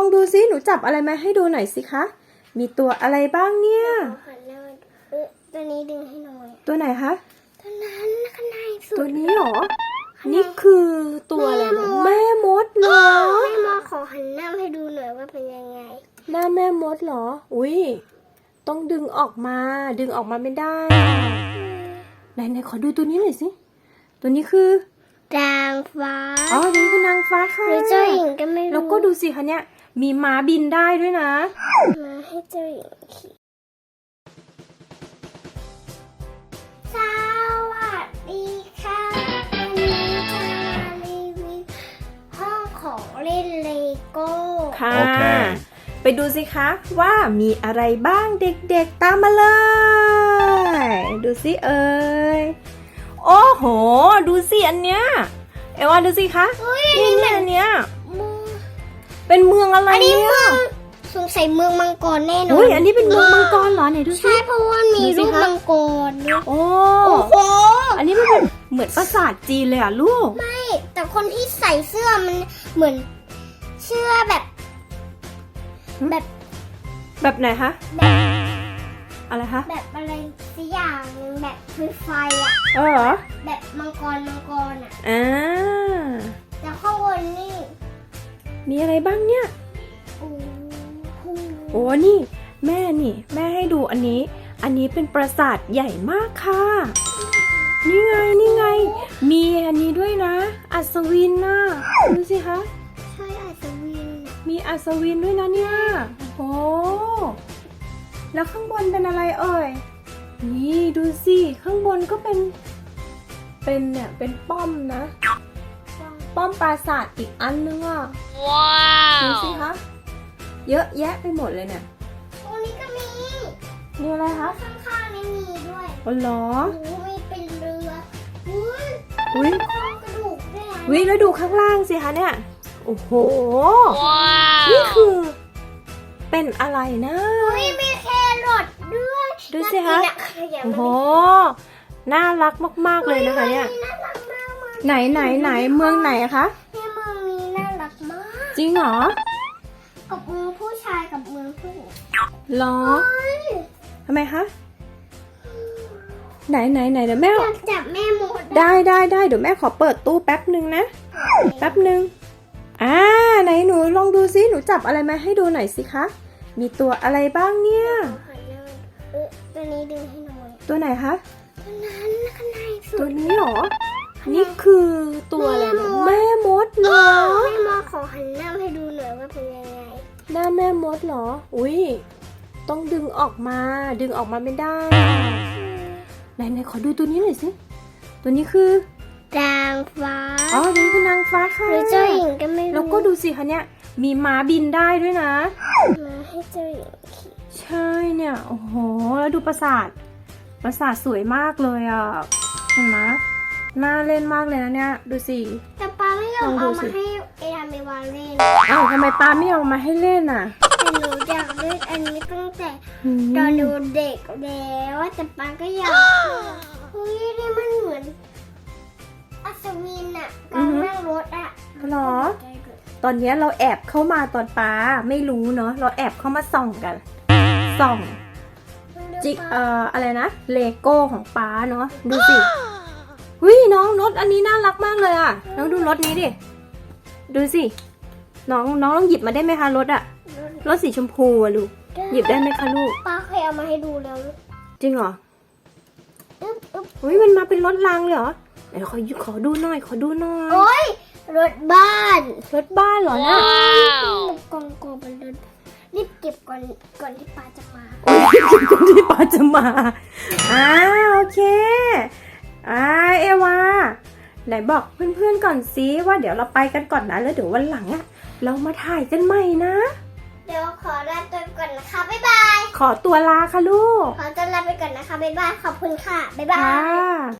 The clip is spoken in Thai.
องดูซิหนูจับอะไรมาให้ดูหน่อยสิคะ มีตัวอะไรบ้างเนี่ย หันหน้ามาดูเออตัวนี้ดึงให้หน่อยตัวไหนคะ ตัวนั้นข้างในสุตัวด นี้เหรอนี่คือตัวอะไรเนี่ยแม่มดเหรอแม่มาขอหันหน้ามาให้ดูหน่อยว่าเป็นยังไง หน้าแม่มดเหรอ อุ้ย ต้องดึงออกมา ดึงออกมาไม่ได้ ไหนไหนขอดูตัวนี้หน่อยสิ ตัวนี้คือ ดางฟ้าอ๋อตัวนี้คือนางฟ้าค่ะหรือเจ้าหญิงก็ไม่รู้ แล้วก็ดูสิคะเนี่ย มีม้าบินได้ด้วยนะ มาให้เจ้าหญิงขี่สวัสดีค่ะ วันนี้จะมารีวิวห้องของเล่นเลโก้ค่ะโอเคไปดูสิคะว่ามีอะไรบ้างเด็กๆตามมาเลย ดูสิเอ่ยโอ้โห ดูสิอันเนี้ยเอว่าดูสิคะเฮ้ยนี่เนี่ยอันเนี้ยเมือง เป็นเมืองอะไรอันนี้เนี่ยเมืองสงสัยเมืองมังกรแน่นอนอุ้ยอันนี้เป็นเมืองมังกรเหรอไหนดูสิ ใช่เพราะว่ามีดูสิรูปคะ มังกรด้วยโอ้โอ้โหอันนี้มันเป็นเหมือนปราสาทจีนเลยอะลูก ไม่แต่คนที่ใส่เสื้อมันเหมือนเสื้อแบบหืมแบบแบบไหนคะแบบอะไรคะแบบอะไรสักอย่างหนึงแบบไฟไฟอะเออเหรอแบบมังกรมังกรอะอ่าแล้วข้างบนนี่ มีอะไรบ้างเนี่ยโอ้โหโอ้นี่ แม่นี่ แม่ให้ดูอันนี้ อันนี้เป็นปราสาทใหญ่มากค่ะ นี่ไงนี่ไง มีอันนี้ด้วยนะ อัศวินน่ะดูสิคะใช่อาศวินอะมีอัศวินด้วยนะเนี่ยโอ้แล้วข้างบนเป็นอะไรเอ่ย นี่ดูสิ ข้างบนก็เป็น เป็นเนี่ย เป็นป้อมนะ ป้อมปราสาทอีกอันนึงอะว้าดูสิคะเยอะแยะไปหมดเลยเนี่ยตรงนี้ก็มีมีอะไรคะ ข้างๆนี่มีด้วยอ๋อเหรอ โอ้โหมีเป็นเรืออุ้ยอุ้ยโครงกระดูกด้วยนะวิแล้วดูข้างล่างสิคะเนี่ย โอ้โหนี่คือ เป็นอะไรนะ อุ้ยมีแครอทด้วยดูสิคะ น่ากินอะโอ้โห น่ารักมากๆเลยนะคะเนี่ย น่ารักมากมาก ไหนไหนไหนเมืองไหนอะคะเนี่ยเมืองนี้น่ารักมาก จริงเหรอ กับเมืองผู้ชายกับเมืองผู้หญิงเหรอเฮ้ยทำไมคะไหนไหนไหนเดี๋ยวแม่อยากจับแม่มดได้ได้ได้เดี๋ยวแม่ขอเปิดตู้แป๊บหนึ่งนะ แป๊บหนึ่งอ่าไหนหนูลองดูซิหนูจับอะไรมาให้ดูหน่อยสิคะ มีตัวอะไรบ้างเนี่ยหันหน้ามาเออตัวนี้ดึงให้หน่อยตัวไหนคะ ตัวนั้นข้างในสุตัวดนี้เหรอ นี่คือตัวอะไรเนี่ยแม่มดเหรอแม่มาขอหันหน้ามาให้ดูหน่อยว่าเป็นยังไงหน้าแม่มดเหรอ อุ้ยต้องดึงออกมา ดึงออกมาไม่ได้ไหนไหนขอดูตัวนี้หน่อยสิ ตัวนี้คือดางฟ้า อ๋อตัวนี้คือนางฟ้าค่ะหรือเจ้าหญิงก็ไม่รู้ แล้วก็ดูสิคะเนี่ย มีม้าบินได้ด้วยนะ มาให้เจ้าหญิงขี่ใช่เนี่ย โอ้โห แล้วดูปราสาท ปราสาทสวยมากเลยอะ เห็นไหม น่าเล่นมากเลยนะเนี่ย ดูสิ แต่ป้าไม่ยอมลองดูเอาสิมาให้เอดาเมวาเล่นอ้าวทำไมปาไม่เอามาให้เล่นอะแต่หนูอยากเล่นอันนี้ตั้งแต่อืมตอนหนูเด็กแล้วแต่ป้าก็อยากเฮ้ยนี่มันเหมือนอัศวินอะการนั่งรถอะเหรอ ตอนเนี้ยเราแอบเข้ามาตอนป้าไม่รู้เนาะ เราแอบเข้ามาส่องกัน ส่อง จิกเอ่ออะไรนะ เลโก้ของป้าเนาะดูสิ วิน้องรถอันนี้น่ารักมากเลยอะน้องดูรถนี้ดิ ดูสิ น้องน้องลองหยิบมาได้ไหมคะรถอะรถสีชมพูอะลูก หยิบได้ไหมคะลูก ป้าเคยเอามาให้ดูแล้วจริงเหรออึ๊บอึ๊บอุ้ยมันมาเป็นรถรางเลยเหรอไหนขอขอดูหน่อย ขอดูหน่อย โอ้ยรถบ้านรถบ้านเหรอนะกองกองเป็นรถรีบเก็บก่อนก่อนที่ป้าจะมา โอ้ยคนที่ป้าจะมาอ่าโอเค อ่าเอวาไหนบอกเพื่อนๆก่อนสิว่าเดี๋ยวเราไปกันก่อนนะแล้วเดี๋ยววันหลังอะเรามาถ่ายกันใหม่นะ เดี๋ยวขอลาตัวก่อนนะคะ บ๊ายบาย ขอตัวลาค่ะลูก ขอตัวลาไปก่อนนะคะ บ๊ายบาย ขอบคุณค่ะ บ๊ายบาค่ะยกดกดไลค์